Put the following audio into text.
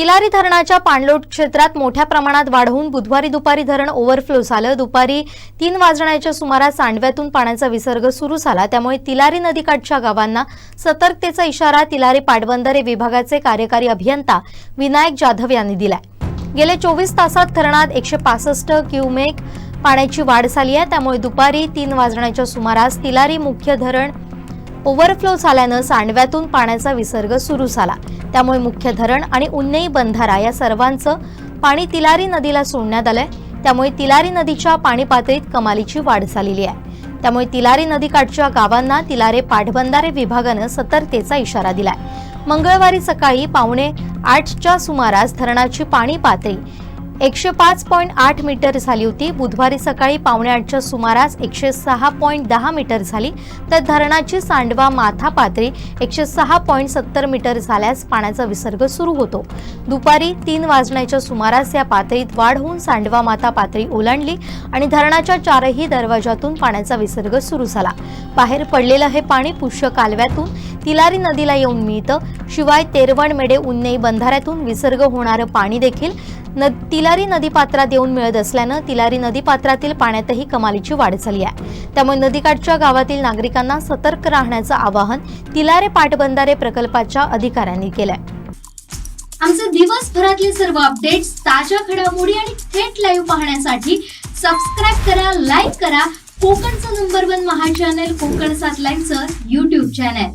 तिलारी धरणाच्या पाणलोट क्षेत्रात मोठ्या प्रमाणात वाढवून बुधवारी दुपारी धरण ओव्हरफ्लो झालं. दुपारी तीन वाजण्याच्या सुमारास सांडव्यातून पाण्याचा विसर्ग सुरू झाला. त्यामुळे तिलारी नदीकाठच्या गावांना सतर्कतेचा इशारा तिलारी पाटबंधारे विभागाचे कार्यकारी अभियंता विनायक जाधव यांनी दिलाय. गेल्या चोवीस तासात धरणात एकशे पासष्ट क्युमेक पाण्याची वाढ झाली आहे. त्यामुळे दुपारी तीन वाजण्याच्या सुमारास तिलारी मुख्य धरण ओव्हरफ्लो झाल्यानं सांडव्यातून पाण्याचा विसर्ग सुरू झाला. त्यामुळे मुख्य धरण आणि उन्नई बंधारा या सर्वांचं पाणी तिलारी नदीला सोडण्यात आलंय. त्यामुळे तिलारी नदीच्या पाणी पातळीत कमालीची वाढ झालेली आहे. त्यामुळे तिलारी नदीकाठच्या गावांना तिलारे पाटबंधारे विभागानं सतर्कतेचा इशारा दिलाय. मंगळवारी सकाळी पावणे आठच्या सुमारास धरणाची पाणी पातळी एकशे पाच पॉईंट आठ मीटर झाली होती. बुधवारी सकाळी पावणेआठच्या सुमारास एकशे सहा पॉईंट दहा मीटर झाली. तर धरणाची सांडवा माथा पातळी एकशे सहा पॉईंट सत्तर मीटर झाल्यास पाण्याचा विसर्ग सुरू होतो. दुपारी तीन वाजण्याच्या सुमारास या पातळीत वाढ होऊन सांडवा माथा पातळी ओलांडली आणि धरणाच्या चारही दरवाजातून पाण्याचा विसर्ग सुरू झाला. बाहेर पडलेलं हे पाणी पुष्य कालव्यातून तिलारी नदीला येऊन मिळतं. शिवाय तेरवण मेडे उन्नई बंधाऱ्यातून विसर्ग होणारं पाणी देखील न तिलारी नदीपात्रात येऊन मिळत असल्यानं तिलारी नदीपात्रातील पाण्यातही कमालीची वाढ झाली आहे. त्यामुळे नदीकाठच्या गावातील नागरिकांना सतर्क राहण्याचं आवाहन तिलारे पाटबंधारे प्रकल्पाच्या अधिकाऱ्यांनी केलंय. आमचे दिवसभरातले सर्व अपडेट्स ताज्या घडामोडी आणि थेट लाईव्ह पाहण्यासाठी सबस्क्राईब करा लाईक करा. कोकणचं नंबर वन महा चॅनल कोकण सात लाईव्हचं युट्यूब चॅनल